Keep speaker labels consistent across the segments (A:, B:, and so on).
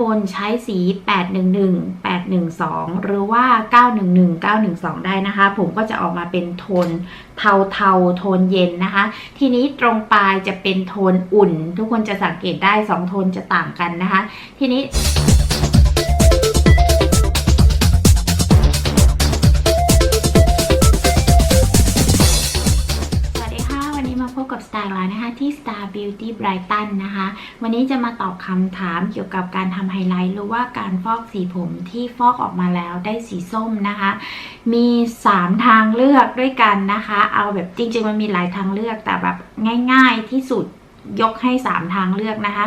A: บนใช้สี 811 812 หรือว่า 911 912 ได้นะคะ ผมก็จะออกมาเป็นโทนเทาเทาโทนเย็นนะคะ ทีนี้ตรงปลายจะเป็นโทนอุ่น ทุกคนจะสังเกตได้ 2 โทนจะต่างกันนะคะ ทีนี้ นะคะที่ Star Beauty Brighton นะคะ วันนี้จะมาตอบคำถามเกี่ยวกับการทำไฮไลท์หรือว่าการฟอกสีผมที่ฟอกออกมาแล้วได้สีส้มนะคะ มี 3 ทางเลือกด้วยกันนะคะ เอาแบบจริงๆ มันมีหลายทางเลือกแต่แบบง่ายๆที่สุดยกให้ 3 ทางเลือกนะคะ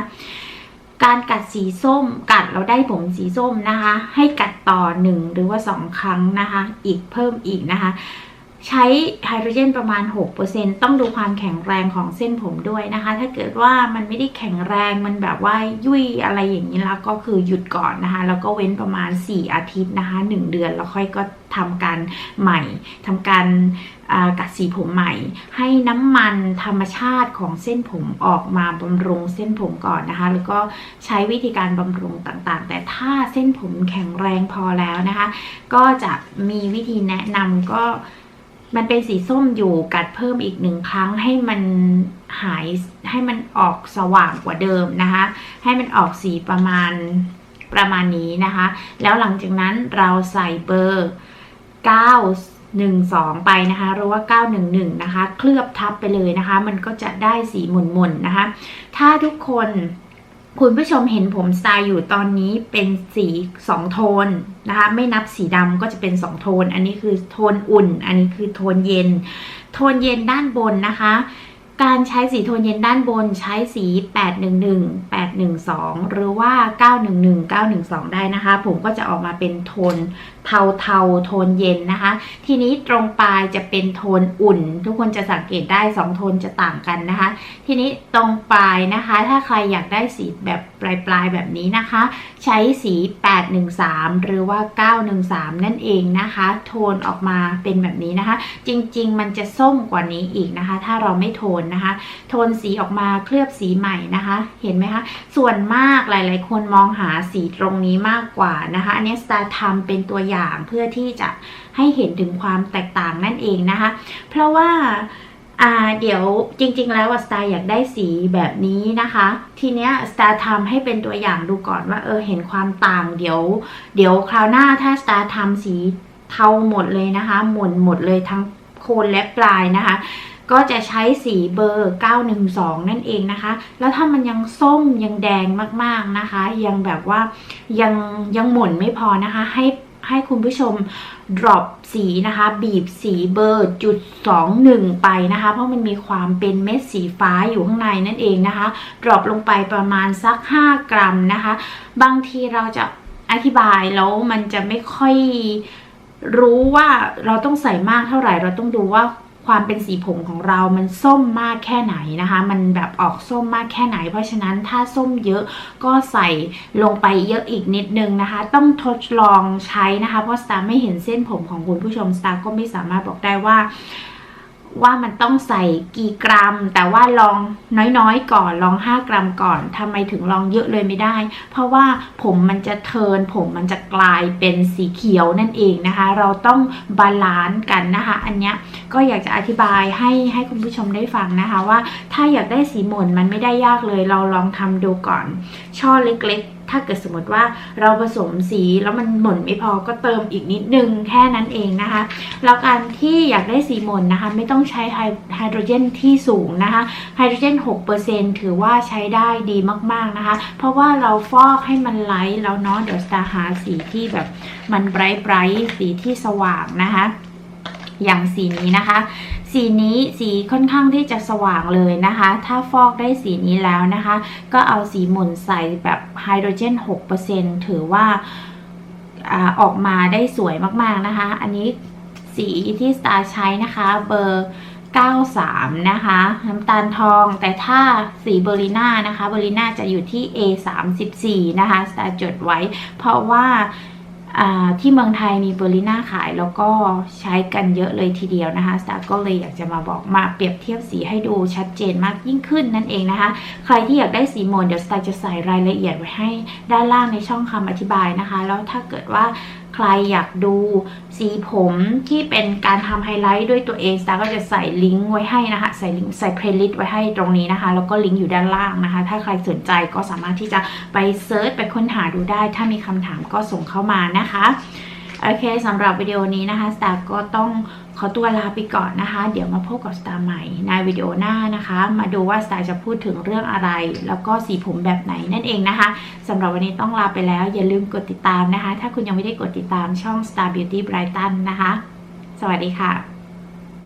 A: การกัดสีส้มกัดเราได้ผมสีส้มนะคะ ให้กัดต่อ1หรือว่า2ครั้งนะคะ อีกเพิ่มอีกนะคะ ใช้ไฮโดรเจนประมาณ 6%ต้องดูความแข็งแรงของเส้นผมด้วยนะคะ ถ้าเกิดว่ามันไม่ได้แข็งแรงมันแบบว่ายุ่ยอะไรอย่างนี้แล้วก็คือหยุดก่อนนะคะ แล้วก็เว้นประมาณ 4 อาทิตย์นะคะ 1 เดือนแล้วค่อยก็ทำการใหม่ทำการกัดสีผมใหม่ ให้น้ำมันธรรมชาติของเส้นผมออกมาบำรุงเส้นผมก่อนนะคะ แล้วก็ใช้วิธีการบำรุงต่างๆ แต่ถ้าเส้นผมแข็งแรงพอแล้วนะคะ ก็จะมีวิธีแนะนำก็ มันเป็นสีส้มอยู่กัดเพิ่มอีกหนึ่งครั้งให้มันหายให้มันออกสว่างกว่าเดิมนะคะ ให้มันออกสีประมาณประมาณนี้นะคะ แล้วหลังจากนั้นเราใส่เบอร์ 912 ไปนะคะหรือว่า 911 นะคะ เคลือบทับไปเลยนะคะ มันก็จะได้สีหม่นๆนะคะ ถ้าทุกคน คุณผู้ชมเห็นผมสไตล์อยู่ตอนนี้เป็นสีสองโทนนะคะ ไม่นับสีดำก็จะเป็นสองโทน อันนี้คือโทนอุ่น อันนี้คือโทนเย็น โทนเย็นด้านบนนะคะ การใช้สีโทนเย็นด้านบนใช้สี 811 812 หรือว่า 911 912 ได้นะคะ ผมก็จะออกมาเป็นโทนเทาเทาโทนเย็นนะคะ ทีนี้ตรงปลายจะเป็นโทนอุ่น ทุกคนจะสังเกตได้ 2 โทนจะต่างกันนะคะ ทีนี้ตรงปลายนะคะ ถ้าใครอยากได้สีแบบปลายปลายแบบนี้นะคะ ใช้สี 813 หรือว่า 913 นั่นเองนะคะ โทนออกมาเป็นแบบนี้นะคะ จริง ๆ มันจะส้มกว่านี้อีกนะคะ ถ้าเราไม่โทนนะคะ โทนสีออกมาเคลือบสีใหม่นะคะ เห็นไหมคะ ส่วนมากหลาย ๆ คนมองหาสีตรงนี้มากกว่านะคะ อันนี้สตาร์ทำเป็นตัวอย่างเพื่อที่จะให้เห็นถึงความแตกต่างนั่นเองนะคะ เพราะว่าเดี๋ยวจริงๆ แล้วสตาร์อยากได้สีแบบนี้นะคะ ทีเนี้ยสตาร์ทำให้เป็นตัวอย่างดูก่อนว่าเออเห็นความต่างเดี๋ยว เดี๋ยวคราวหน้าถ้าสตาร์ทำสีเทาหมดเลยนะคะ หม่นหมดเลยทั้งโคนและปลายนะคะ ก็จะใช้สีเบอร์ 912 นั่นเองนะคะ แล้วถ้ามันยังส้มยังแดงมากๆนะคะ ยังแบบว่ายังยังหม่นไม่พอนะคะ ให้ให้คุณผู้ชม drop สีนะคะ บีบสีเบอร์จุด21 ไปนะคะ เพราะมันมีความเป็นเม็ดสีฟ้าอยู่ข้างในนั่นเองนะคะ drop ลงไปประมาณสัก 5 กรัมนะคะ บางทีเราจะอธิบายแล้วมันจะไม่ค่อยรู้ว่าเราต้องใส่มากเท่าไหร่ เราต้องดูว่า ความเป็นสีผมของเรามันส้มมากแค่ไหนนะคะ มันแบบออกส้มมากแค่ไหน เพราะฉะนั้นถ้าส้มเยอะก็ใส่ลงไปเยอะอีกนิดนึงนะคะ ต้องทดลองใช้นะคะ เพราะสตาร์ไม่เห็นเส้นผมของคุณผู้ชมสตาร์ก็ไม่สามารถบอกได้ว่า ว่ามันต้องใส่กี่กรัม แต่ว่าลองน้อยๆก่อนลอง 5 กรัมก่อนทำไมถึงลองเยอะเลยไม่ได้ เพราะว่าผมมันจะเทิน ผมมันจะกลายเป็นสีเขียวนั่นเองนะคะ เราต้องบาลานซ์กันนะคะ อันเนี้ยก็อยากจะอธิบายให้ให้คุณผู้ชมได้ฟังนะคะว่าถ้าอยากได้สีหม่นมันไม่ได้ยากเลย เราลองทำดูก่อน ช่อเล็กๆ ถ้าเกิดสมมติว่าเราผสมสีแล้วมันหม่นไม่พอก็เติมอีกนิดนึงแค่นั้นเองนะคะ แล้วการที่อยากได้สีหม่นนะคะ ไม่ต้องใช้ไฮโดรเจนที่สูงนะคะไฮโดรเจน 6%ถือว่าใช้ได้ดีมากๆนะคะ เพราะว่าเราฟอกให้มันไลท์แล้วเนาะเดี๋ยวสตาหาสีที่แบบมันไบรท์ไบรท์สีที่สว่างนะคะ อย่างสีนี้นะคะ สีนี้สีค่อนข้างที่จะสว่างเลยนะคะ ถ้าฟอกได้สีนี้แล้วนะคะ ก็เอาสีหม่นใส่แบบไฮโดรเจน 6%ถือว่าอออกมาได้สวยมากๆนะคะ อันนี้สีที่สตาร์ใช้นะคะเบอร์93 นะคะน้ำตาลทองแต่ถ้าสีเบอร์ลิน่านะคะเบอร์ลิน่าจะอยู่ที่ A34 นะคะสตาร์จดไว้ เพราะว่า ที่เมืองไทยมีเบอร์ลิน่าขายแล้วก็ใช้กันเยอะเลยทีเดียวนะคะสตาร์ก็เลยอยากจะมาบอกมาเปรียบเทียบสีให้ดูชัดเจนมากยิ่งขึ้นนั่นเองนะคะ ใครที่อยากได้สีโมนเดี๋ยวสตาร์จะใส่รายละเอียดไว้ให้ด้านล่างในช่องคำอธิบายนะคะ แล้วถ้าเกิดว่า ใครอยากดูสีผมที่เป็นการทำไฮไลท์ด้วยตัวเองสตาร์ก็จะใส่ลิงก์ไว้ให้นะคะ ใส่ลิงก์ใส่เพลย์ลิสต์ไว้ให้ตรงนี้นะคะ แล้วก็ลิงก์อยู่ด้านล่างนะคะ ถ้าใครสนใจก็สามารถที่จะไปเซิร์ชไปค้นหาดูได้ ถ้ามีคำถามก็ส่งเข้ามานะคะ โอเคสำหรับวิดีโอนี้นะคะสตาร์ก็ต้องขอตัวลาไปก่อนนะคะ เดี๋ยวมาพบกับสตาร์ใหม่ในวิดีโอหน้านะคะ มาดูว่าสตาร์จะพูดถึงเรื่องอะไร แล้วก็สีผมแบบไหนนั่นเองนะคะสำหรับวันนี้ต้องลาไปแล้ว อย่าลืมกดติดตามนะคะ ถ้าคุณยังไม่ได้กดติดตามช่อง Star Beauty Brighton นะคะ สวัสดีค่ะ